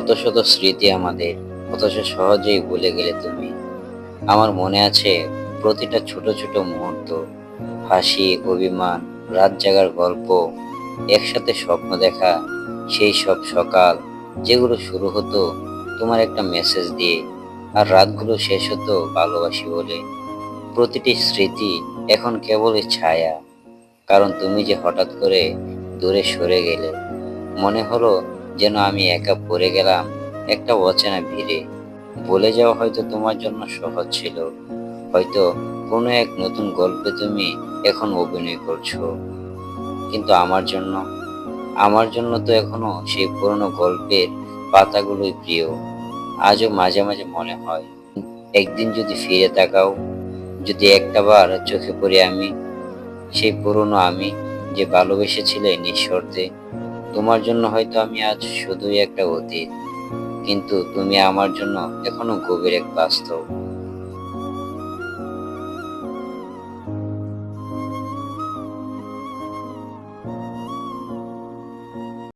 শত শত স্মৃতি আমাদের, অথচ সহজেই ভুলে গেলে তুমি। আমার মনে আছে প্রতিটা ছোট ছোট মুহূর্ত, হাসি, অভিমান, রাত জাগার গল্প, একসাথে স্বপ্ন দেখা, সেই সব সকাল, যেগুলো শুরু হতো তোমার একটা মেসেজ দিয়ে, আর রাতগুলো শেষ হতো ভালোবাসি বলে। প্রতিটি স্মৃতি এখন কেবলই ছায়া, কারণ তুমি যে হঠাৎ করে দূরে সরে গেলে, মনে হলো যেন আমি একা পড়ে গেলাম, একটা অচেনা ভিড়ে। বলে যাওয়া হয়তো তোমার জন্য সহজ ছিল। হয়তো কোনো এক নতুন গল্পে তুমি এখন অভিনয় করছ। কিন্তু আমার জন্য আমার জন্য তো এখনও সেই পুরনো গল্পের পাতাগুলোই প্রিয়। আজও মাঝে মাঝে মনে হয়, একদিন যদি ফিরে তাকাও, যদি একটা বার চোখে পড়ি আমি, সেই পুরনো আমি যে ভালোবেসেছিলে নিঃশর্তে তোমার জন্য হয়তো আমি আজ শুধুই একটা অতীত, কিন্তু তুমি আমার জন্য এখনও গভীর এক বাস্তব।